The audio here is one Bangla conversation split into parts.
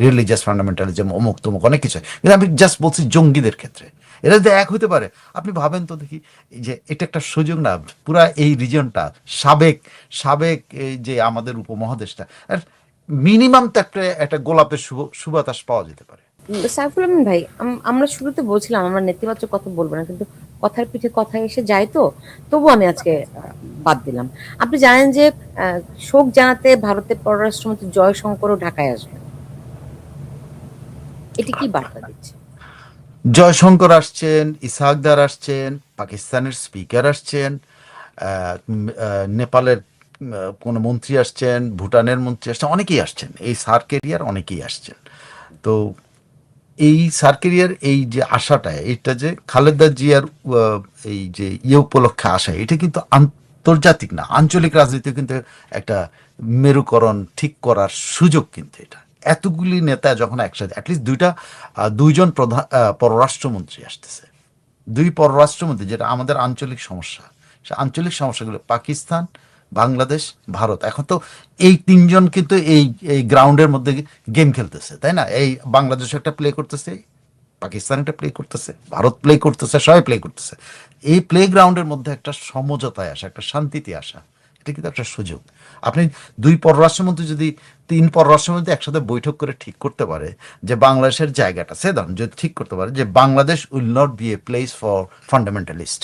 রিলিজিয়াস ফান্ডামেন্টালিজম অমুক তমুক, অনেক কিছু। কিন্তু আমি জাস্ট বলছি জঙ্গিদের ক্ষেত্রে। এরা যদি এক হতে পারে, আপনি ভাবেন তো দেখি যে এটা একটা সুযোগ না, পুরা এই রিজনটা সাবেক সাবেক যে আমাদের উপমহাদেশটা মিনিমাম তো একটা একটা গোলাপের সুবাতাস পাওয়া যেতে পারে। সাইফুল আমিন ভাই, আম- আমরা শুরুতে বলছিলাম, আমরা নেতিবাচক কথা বলব না, কিন্তু কথার পিঠে কথা এসে যায় তো তবু আমি আজকে বাদ দিলাম। আপনি জানেন যে শোক জানাতে ভারতের পররাষ্ট্রমন্ত্রী জয়শঙ্করও ঢাকায় আসবেন। এটি কি বার্তা দিচ্ছে? জয়শঙ্কর আসছেন ইসাকদার আসছেন, পাকিস্তানের স্পিকার আসছেন নেপালের কোনো মন্ত্রী আসছেন, ভুটানের মন্ত্রী আসছেন, অনেকেই আসছেন। এই সার্ক এরিয়ার অনেকেই আসছেন। তো এই সার্ক এরিয়ার এই যে আশাটা এটা যে খালেদা জিয়ার এই যে ইয়ে উপলক্ষে আসা, এটা কিন্তু আন্তর্জাতিক না। আঞ্চলিক রাজনীতি কিন্তু একটা মেরুকরণ ঠিক করার সুযোগ কিন্তু এটা। এতগুলি নেতা যখন একসাথে অ্যাটলিস্ট দুইটা দুইজন প্রধান পররাষ্ট্রমন্ত্রী আসতেছে। দুই পররাষ্ট্রমন্ত্রী, যেটা আমাদের আঞ্চলিক সমস্যা। সে আঞ্চলিক সমস্যাগুলো, পাকিস্তান, বাংলাদেশ, ভারত। এখন তো এই তিনজন কিন্তু এই এই গ্রাউন্ডের মধ্যে গেম খেলতেছে, তাই না? এই বাংলাদেশ একটা প্লে করতেছে, পাকিস্তান একটা প্লে করতেছে, ভারত প্লে করতেছে, সবাই প্লে করতেছে। এই প্লে গ্রাউন্ডের মধ্যে একটা সমঝোতায় আসা, একটা শান্তিতে আসা, এটা কিন্তু একটা সুযোগ। আপনি দুই পররাষ্ট্রমন্ত্রী যদি তিন পররাষ্ট্রমন্ত্রী একসাথে বৈঠক করে ঠিক করতে পারে যে বাংলাদেশের জায়গাটা, সে ধরুন যদি ঠিক করতে পারে যে Bangladesh will not be a place for fundamentalist.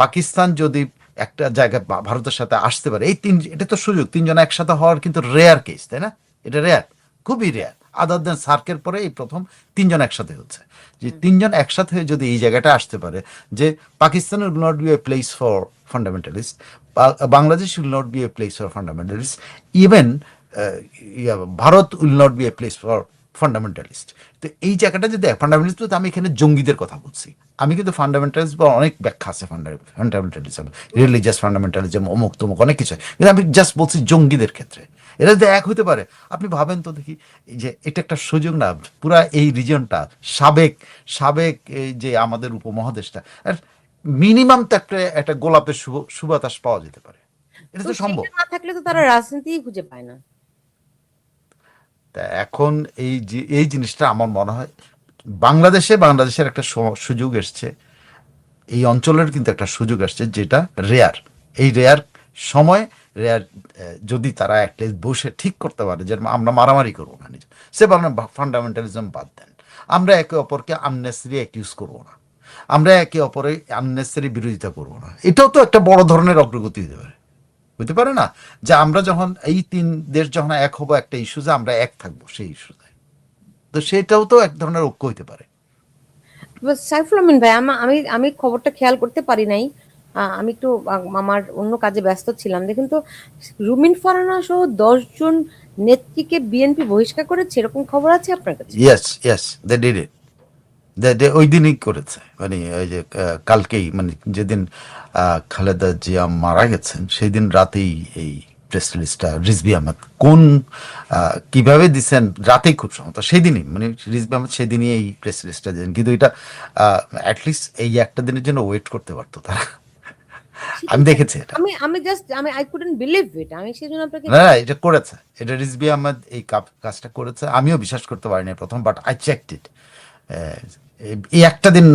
Pakistan যদি একটা জায়গা ভারতের সাথে আসতে পারে, এই তিন, এটা তো সুযোগ, তিনজন একসাথে হওয়ার কিন্তু রেয়ার কেস তাই না? এটা রেয়ার খুবই রেয়ার আদার দেন সার্কের পরে এই প্রথম তিনজন একসাথে হচ্ছে। যে তিনজন একসাথে যদি এই জায়গাটা আসতে পারে যে Pakistan will not be a place for fundamentalist Bangladesh will not be a place for fundamentalist even Bharat will not be a place for fundamentalist তো এই জায়গাটা যদি ফান্ডামেন্টালিস্ট তো আমি এখানে জঙ্গিদের কথা বলছি। আমি কিন্তু ফান্ডামেন্টালিস্ট বা অনেক ব্যাখ্যা আছে ফান্ডামেন্টালিজম রিলিজিয়াস ফান্ডামেন্টালিজম অমুক তমুক অনেক কিছু। কিন্তু আমি জাস্ট বলছি জঙ্গিদের ক্ষেত্রে। এরা যদি এক হতে পারে। আপনি ভাবেন তো দেখি যে এটা একটা সুযোগ না পুরা এই রিজনটা সাবেক সাবেক এই যে আমাদের উপমহাদেশটা মিনিমাম তো একটা একটা গোলাপের সুবাতাস পাওয়া যেতে পারে। এটা তো সম্ভব। না থাকলে তো তারা রাজনীতিই খুঁজে পায় না। তা এখন এই যে এই জিনিসটা আমার মনে হয় বাংলাদেশে বাংলাদেশের একটা সুযোগ এসছে। এই অঞ্চলের কিন্তু একটা সুযোগ আসছে যেটা রেয়ার এই রেয়ার সময় যদি তারা একটা বসে ঠিক করতে পারে যে আমরা মারামারি করব না নিজে। সে বলেন ফান্ডামেন্টালিজম বাদ দেন। আমরা একে অপরকে আননেসারি অ্যাকিউজ করব না। আমরা একে অপরে আননেসারি বিরোধিতা করব না। এটাও তো একটা বড় ধরনের অগ্রগতি হতে পারে। বুঝতে পারে না? যে আমরা যখন, এই তিন দেশ যখন এক হব, একটা ইস্যুতে আমরা এক থাকব সেই ইস্যুতে তো। সেটাও তো এক ধরনের ঐক্য হতে পারে। সাইফুল আমিন ভাই আমি আমি খবরটা খেয়াল করতে পারি নাই। আমি একটু আমার অন্য কাজে ব্যস্ত ছিলাম। দেখুন তো, রুমিন ফারানা সহ দশ জন নেত্রীকে বিএনপি বহিষ্কার করেছে, এরকম খবর আছে আপনার কাছে? Yes yes they did it ওই দিনই করেছে। মানে ওই যে কালকেই মানে যেদিন খালেদা জিয়া মারা গেছেন সেই দিন রাতেই এই প্রেস রিলিজটা রিজবি আহমেদ কোন কীভাবে দিচ্ছেন রাতেই খুব সম্ভবত, সেদিনই মানে রিজবি আহমেদ সেদিনই এই প্রেস রিলিজটা দিলেন কিন্তু এটা অ্যাটলিস্ট এই একটা দিনের জন্য ওয়েট করতে পারতো তারা। আমি দেখেছি এটা। আমি আমি জাস্ট আমি আই কুডন্ট বিলিভ ইট আমি সেই জন্য আপনাকে না না, এটা করেছে। এটা রিজবি আহমেদ এই কাজটা করেছে। আমিও বিশ্বাস করতে পারিনি প্রথম বাট আই চেকড ইট এই একটা দিন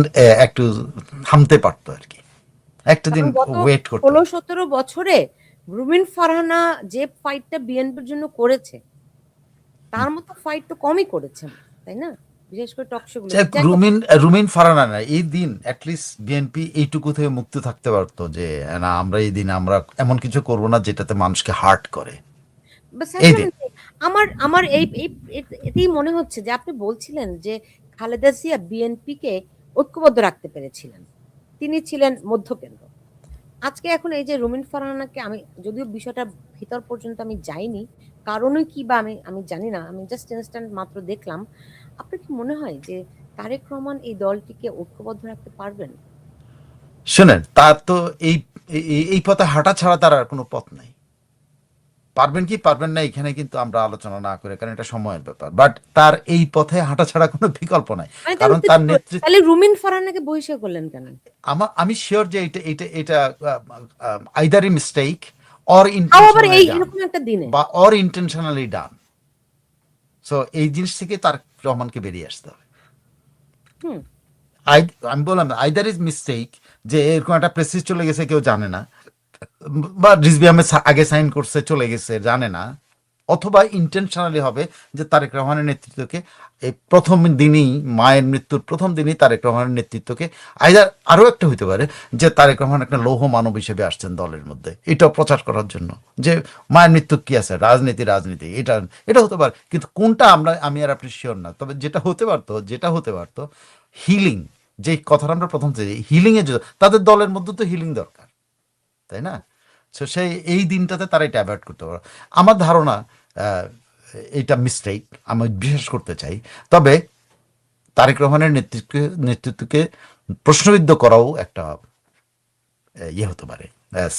একটু থামতে পারতো আর কি। একটা দিন ওয়েট করতো ষোলো সতেরো বছরে রুমিন ফারহানা যে ফাইটটা বিএনপির জন্য করেছে তার মতো ফাইট তো কমই করেছেন তাই না? বিশেষ করে টকশো গুলো। রুমিন রুমিন ফারানা না এই দিন অ্যাটলিস্ট বিএনপি এইটুকু থেকে মুক্ত থাকতে পারতো যে না আমরা এই দিন আমরা এমন কিছু করব না যেটাতে মানুষকে হার্ট করে। এই দিন। আমার আমার এই এতেই মনে হচ্ছে যে আপনি বলছিলেন যে খালেদা জিয়া বিএনপি কে ঐক্যবদ্ধ রাখতে পেরেছিলেন। তিনি ছিলেন মধ্যকেন্দ্র। আজকে এখন এই যে রুমিন ফারহানাকে আমি যদিও বিষয়টা ভিতর পর্যন্ত আমি যাইনি কারণই কি বা আমি আমি জানি না আমি জাস্ট ইনস্ট্যান্ট মাত্র দেখলাম। আপনার কি মনে হয় যে তারেক রহমান এই দলটিকে ঐক্যবদ্ধ রাখতে পারবেন? শোনেন তার তো এই এই- পথে হাঁটা ছাড়া তার আর কোনো পথ নাই। পারবেন কি পারবেন না এখানে কিন্তু আমরা আলোচনা না করে কারণ এটা সময়ের ব্যাপার। বাট তার এই পথে হাঁটা ছাড়া কোনো বিকল্প নাই মানে কারণ তার নেতৃত্ব তাহলে রুমিন ফারহানাকে বহিষ্কার করলেন কেন? আমার আমি শিওর যে এটা এটা এটা আইদারি মিস্টেক বা অর ইন্টেনশনালি ডান সো এই জিনিস থেকে তার রহমানকে বেরিয়ে আসতে হবে। আমি বললাম আইদার ইজ মিস্টেক যে এরকম একটা প্রেসিস চলে গেছে কেউ জানে না। বা রিজবি আহমেদ আগে সাইন করছে চলে গেছে জানে না। অথবা ইন্টেনশনালি হবে যে তারেক রহমানের নেতৃত্বকে এই প্রথম দিনই, মায়ের মৃত্যুর প্রথম দিনই তারেক রহমানের নেতৃত্বকে আইদার আরও একটা হইতে পারে যে তারেক রহমান একটা লৌহ মানব হিসেবে আসছেন দলের মধ্যে। এটাও প্রচার করার জন্য। যে মায়ের মৃত্যু কি আছে? রাজনীতি রাজনীতি। এটা এটা হতে পারে। কিন্তু কোনটা আমরা, আমি আর আপনি শিওর না। তবে যেটা হতে পারতো, যেটা হতে পারতো হিলিং যে কথাটা আমরা প্রথম থেকে হিলিং এর জন্য। তাদের দলের মধ্যে তো হিলিং দরকার। তাই না? সেই, এই দিনটাতে তারা এটা অ্যাভয়েড করতে পারে। আমার ধারণা এইটা মিস্টেক আমি বিশ্বাস করতে চাই। তবে তারেক রহমানের নেতৃত্বকে নেতৃত্বকে প্রশ্নবিদ্ধ করাও একটা ইয়ে হতে পারে।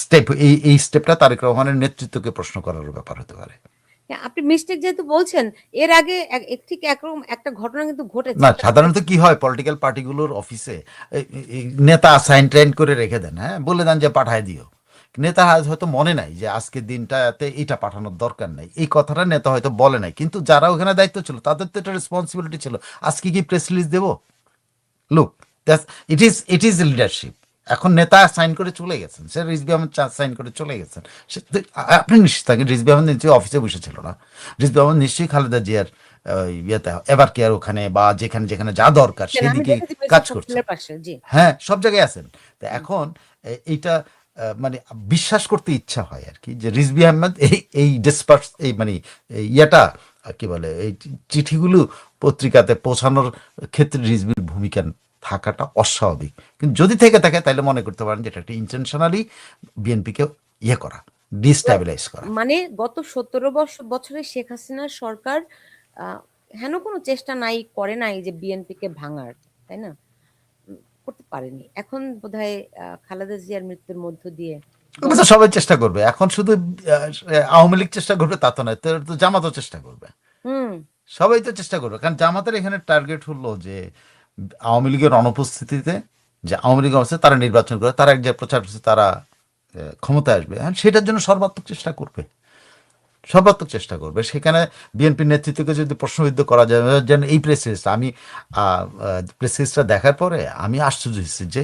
স্টেপ এই এই স্টেপটা তারেক রহমানের নেতৃত্বকে প্রশ্ন করার ব্যাপার হতে পারে। হ্যাঁ, আপনি মিস্টেক যেহেতু বলছেন এর আগে ঠিক একরকম একটা ঘটনা কিন্তু ঘটেছে। না সাধারণত কি হয় পলিটিক্যাল পার্টিগুলোর অফিসে নেতা সাইন টাইন করে রেখে দেন হ্যাঁ? বলে দেন যে পাঠায় দিও। নেতা হয়তো মনে নাই যে আজকের দিনটাতে এটা পাঠানোর দরকার নাই। এই কথাটা নেতা হয়তো বলে নাই। কিন্তু যারা ওখানে দায়িত্ব ছিল তাদের তো একটা রেসপন্সিবিলিটি ছিল। আজকে কি প্রেস রিলিজ দেবো? Look it is it is leadership এখন নেতা সাইন করে চলে গেছেন। সে রিজবি আহমেদ সাইন করে চলে গেছেন। আপনি নিশ্চিত থাকেন রিজবি আহমেদ নিশ্চয়ই অফিসে বসেছিল না। রিজবি আহমেদ নিশ্চয়ই খালেদা জিয়ার ইয়েতে এবার কেয়ার ওখানে বা যেখানে যেখানে যা দরকার সেদিকে কাজ করছে। হ্যাঁ সব জায়গায় আছেন। তো এখন এইটা মানে বিশ্বাস করতে ইচ্ছা হয় আর কি, যে রিজবি আহমেদ এই এই ডিসপার্স এই মানে ইয়েটা কি বলে, এই চিঠিগুলো পত্রিকাতে পৌঁছানোর ক্ষেত্রে রিজবির ভূমিকা থাকাটা অস্বাভাবিক। কিন্তু যদি থেকে থাকে, তাহলে মনে করতে পারেন যে এটা একটা ইন্টেনশনালি বিএনপিকে ইয়ে করা ডিস্টাবিলাইজ করা। মানে গত সতেরো বছরে শেখ হাসিনার সরকার হেন কোনো চেষ্টা নাই, করে নাই যে বিএনপি কে ভাঙার, তাই না? করতে পারেনি। এখন বোধহয় খালেদা জিয়ার মৃত্যুর মধ্য দিয়ে সবাই চেষ্টা করবে। এখন শুধু আওয়ামী লীগ চেষ্টা করবে তা তো নয় তো জামাতও চেষ্টা করবে। সবাই তো চেষ্টা করবে কারণ জামাতের এখানে টার্গেট হলো যে আওয়ামী লীগের অনুপস্থিতিতে যে আওয়ামী লীগ অবস্থা তারা নির্বাচন করে তারা এক যে প্রচার করছে তারা ক্ষমতায় আসবে। হ্যাঁ সেটার জন্য সর্বাত্মক চেষ্টা করবে। সর্বাত্মক চেষ্টা করবে। সেখানে বিএনপির নেতৃত্বকে যদি প্রশ্নবিদ্ধ করা যায় যেন এই প্রেস আমি প্রেস রিলিজটা দেখার পরে আমি আশ্চর্য হয়েছি যে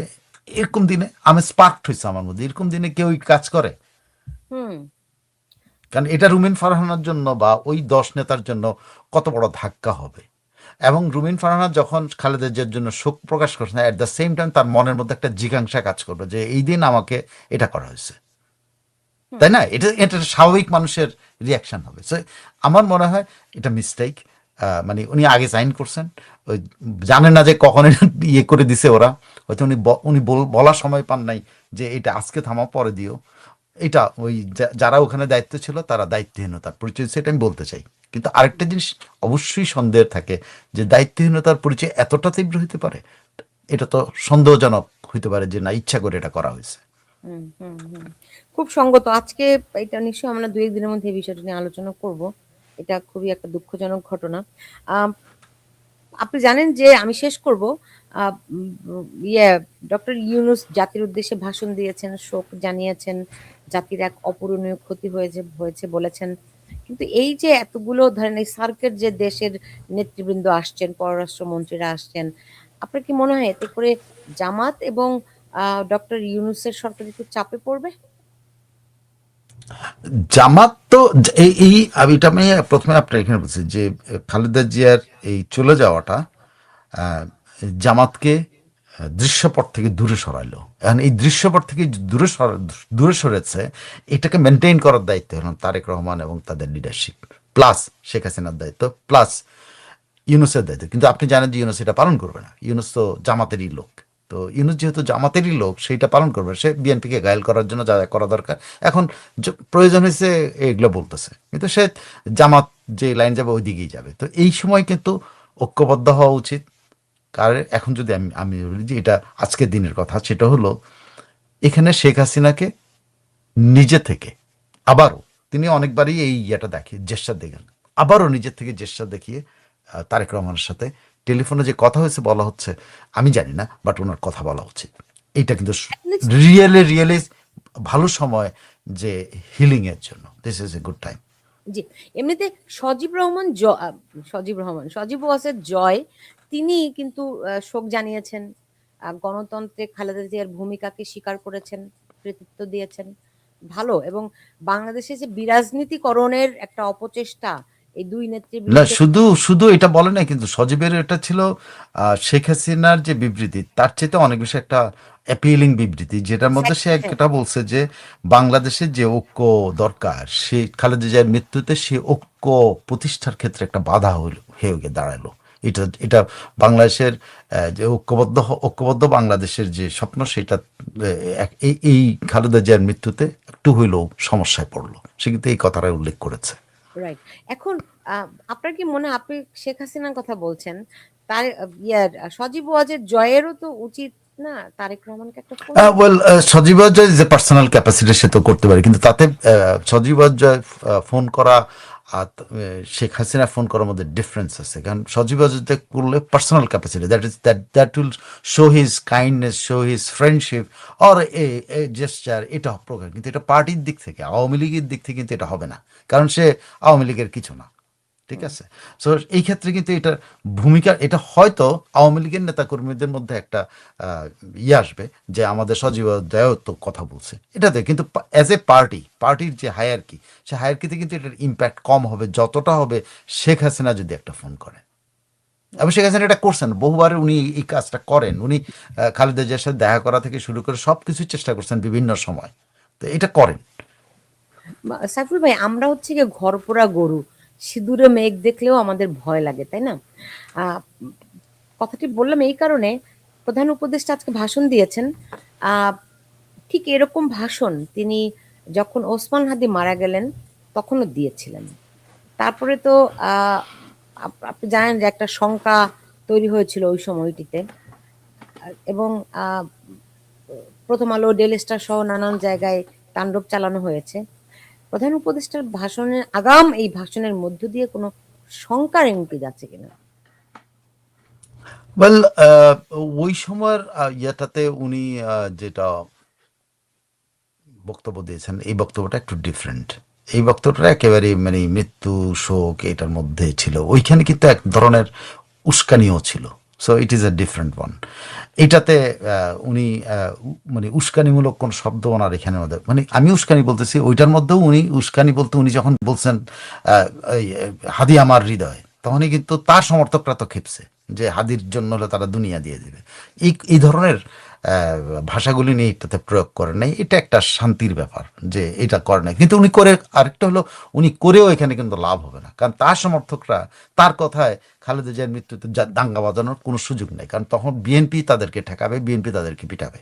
এরকম দিনে আমি স্পার্ক হয়েছে আমার মধ্যে এরকম দিনে কেউ কাজ করে। কারণ এটা রুমিন ফারহানার জন্য বা ওই দশ নেতার জন্য কত বড় ধাক্কা হবে। এবং রুমিন ফারহানা যখন খালেদা জিয়ার জন্য শোক প্রকাশ করছেন অ্যাট দ্য সেম টাইম তার মনের মধ্যে একটা জিজ্ঞাসা কাজ করবে যে এই দিন আমাকে এটা করা হয়েছে। তাই না? এটা এটা স্বাভাবিক মানুষের রিয়াকশন হবে। আমার মনে হয় এটা মিস্টেক মানে উনি আগে সাইন করছেন, ওই জানেন না যে কখন ইয়ে করে দিছে ওরা। হয়তো উনি উনি বলার সময় পান নাই যে এটা আজকে থামা পরে দিও। এটা ওই যারা ওখানে দায়িত্ব ছিল তারা দায়িত্বহীনতার পরিচয়, সেটা আমি বলতে চাই। কিন্তু আরেকটা জিনিস অবশ্যই সন্দেহ থাকে যে দায়িত্বহীনতার পরিচয় এতটা তীব্র হতে পারে, এটা তো সন্দেহজনক হইতে পারে যে না, ইচ্ছা করে এটা করা হয়েছে। খুব সঙ্গত। আজকে এটা নিশ্চয়ই আমরা দুই একদিনের মধ্যে এই বিষয়টা নিয়ে আলোচনা করব। এটা খুবই একটা দুঃখজনক ঘটনা। আপনি জানেন যে আমি শেষ করব ইয়ে ডক্টর ইউনুস জাতির উদ্দেশ্যে ভাষণ দিয়েছেন, শোক জানিয়েছেন, জাতির এক অপূরণীয় ক্ষতি হয়েছে হয়েছে বলেছেন। কিন্তু এই যে এতগুলো ধরেন এই সার্কের যে দেশের নেতৃবৃন্দ আসছেন, পররাষ্ট্রমন্ত্রীরা আসছেন, আপনার কি মনে হয় এতে করে জামাত এবং ডক্টর ইউনুসের সরকার একটু চাপে পড়বে? জামাত তো এই এটা আমি প্রথমে আপনার এখানে বলছি যে, খালেদা জিয়ার এই চলে যাওয়াটা জামাতকে দৃশ্যপট থেকে দূরে সরাইলো। এখন এই দৃশ্যপট থেকে দূরে দূরে সরেছে, এটাকে মেনটেন করার দায়িত্ব হলো তারেক রহমান এবং তাদের লিডারশিপ প্লাস শেখ হাসিনার দায়িত্ব প্লাস ইউনুসের দায়িত্ব। কিন্তু আপনি জানেন যে ইউনুস এটা পালন করবে না। ইউনুস তো জামাতেরই লোক। তো ইউনুস যেহেতু জামাতেরই লোক, সেইটা পালন করবে। সে বিএনপিকে গায়েল করার জন্য যা করা দরকার। এখন প্রয়োজন হয়েছে এগুলো বলতেছে। কিন্তু সে জামাত যে লাইন যাবে ওই দিকেই যাবে। তো এই সময় কিন্তু ঐক্যবদ্ধ হওয়া উচিত। কারণ এখন যদি আমি আমি বলি যে এটা আজকের দিনের কথা, সেটা হলো এখানে শেখ হাসিনাকে নিজে থেকে আবারও, তিনি অনেকবারই এই ইয়েটা দেখে জেস্টার দেখেন। আবারও নিজের থেকে জেস্টার দেখিয়ে তারেক রহমানের সাথে টেলিফোনে যে কথা হয়েছে বলা হচ্ছে আমি জানি না বাট ওনার কথা বলা উচিত। এইটা কিন্তু রিয়েলি রিয়েলি ভালো সময় যে হিলিং এর জন্য। This is a good time ji এমনিতে সজীব রহমান সজীব রহমান সজীব ওয়াসের জয় তিনি কিন্তু শোক জানিয়েছেন। গণতন্ত্রে খালেদা জিয়ার ভূমিকাকে স্বীকার করেছেন কৃতিত্ব দিয়েছেন। ভালো এবং বাংলাদেশে যে বিরাজনীতিকরণের একটা অপচেষ্টা এই দুই নেত্রীর না শুধু শুধু এটা বলে না কিন্তু সজীবের এটা ছিল শেখ হাসিনার যে বিবৃতি তার চেয়ে অনেক বেশি একটা অ্যাপিলিং বিবৃতি যেটার মধ্যে সে। একটা বলছে যে বাংলাদেশের যে ঐক্য দরকার সে খালেদা জিয়ার মৃত্যুতে সে ঐক্য প্রতিষ্ঠার ক্ষেত্রে একটা বাধা হইল হয়ে গিয়ে দাঁড়াল এটা এটা বাংলাদেশের যে ঐক্যবদ্ধ ঐক্যবদ্ধ বাংলাদেশের যে স্বপ্ন সেটা এই খালেদা জিয়ার মৃত্যুতে একটু হইলেও সমস্যায় পড়ল সে কিন্তু এই কথাটা উল্লেখ করেছে রাইট এখন আপনার কি মনে, আপনি শেখ হাসিনার কথা বলছেন, তার ইয়ার সজীব ওয়াজের জয়েরও তো উচিত না? তারেক রহমানকে একটা ওয়েল সজীব অজয় যে পার্সোনাল ক্যাপাসিটি সে তো করতে পারে। কিন্তু তাতে সজীব জয় ফোন করা আর শেখ হাসিনা ফোন করার মধ্যে ডিফারেন্স আছে। কারণ সজীব অজিতে করলে personal capacity that is that that will show his kindness show his friendship or a gesture এটা প্রকার। কিন্তু এটা পার্টির দিক থেকে, আওয়ামী লীগের দিক থেকে কিন্তু এটা হবে না। কারণ সে আওয়ামী লীগের কিছু না। ঠিক আছে? সো এই ক্ষেত্রে কিন্তু এটা ভূমিকা, এটা হয়তো আওয়ামী লীগের নেতা কর্মীদের মধ্যে একটা ইয়ে আসবে যে আমাদের সজীব দয়াও তো কথা বলছে। এটাতে কিন্তু অ্যাজ এ পার্টি পার্টির যে হায়ারকি সে হায়ারকিতে কিন্তু এটার ইম্প্যাক্ট কম হবে, যতটা হবে শেখ হাসিনা যদি একটা ফোন করে। এবং শেখ হাসিনা এটা করছেন, বহুবার উনি এই কাজটা করেন। উনি খালেদা জিয়ার সাথে দেখা করা থেকে শুরু করে সব কিছুর চেষ্টা করছেন বিভিন্ন সময়। তো এটা করেন। সাইফুল ভাই, আমরা হচ্ছে গিয়ে ঘরপোড়া গরু। সিঁদুরে মেঘ দেখলেও আমাদের ভয় লাগে, তাই না? কথাটি বললাম এই কারণে, প্রধান উপদেষ্টা আজকে ভাষণ দিয়েছেন। ঠিক এরকম ভাষণ তিনি যখন ওসমান হাদি মারা গেলেন, তখনও দিয়েছিলেন। তারপরে তো আপনি জানেন যে একটা শঙ্কা তৈরি হয়েছিল ওই সময়টিতে। এবং প্রথম আলো ডেলি স্টার সহ নানান জায়গায় তাণ্ডব চালানো হয়েছে। প্রধান উপদেষ্টার ভাষণের আগাম এই ভাষণের মধ্য দিয়ে কোনো শঙ্কার ইঙ্গিত আছে কিনা? ওয়েল ওই সময়ের ইয়েটাতে উনি যেটা বক্তব্য দিয়েছেন, এই বক্তব্যটা একটু ডিফারেন্ট এই বক্তব্যটা একেবারে মানে মৃত্যু, শোক, এটার মধ্যে ছিল। ওইখানে কিন্তু এক ধরনের উস্কানিও ছিল। So it is a different one এটাতে উনি মানে উস্কানিমূলক কোন শব্দ ওনার এখানে মধ্যে মানে আমি উস্কানি বলতেছি, ওইটার মধ্যেও উনি উস্কানি বলতে উনি যখন বলছেন হাদি আমার হৃদয়, তখনই কিন্তু তার সমর্থকরা তো ক্ষেপছে যে হাদির জন্য হলে তারা দুনিয়া দিয়ে দেবে। এই এই ধরনের ভাষাগুলি নিয়ে এটাতে প্রয়োগ করে নাই এটা একটা শান্তির ব্যাপার যে এটা করে নাই কিন্তু উনি করে আরেকটা হলো, উনি করেও এখানে কিন্তু লাভ হবে না। কারণ তার সমর্থকরা, তার কথায় খালেদা জিয়ার মৃত্যুতে দাঙ্গা বাজানোর কোনো সুযোগ নেই। কারণ তখন বিএনপি তাদেরকে ঠেকাবে, বিএনপি তাদেরকে পিটাবে।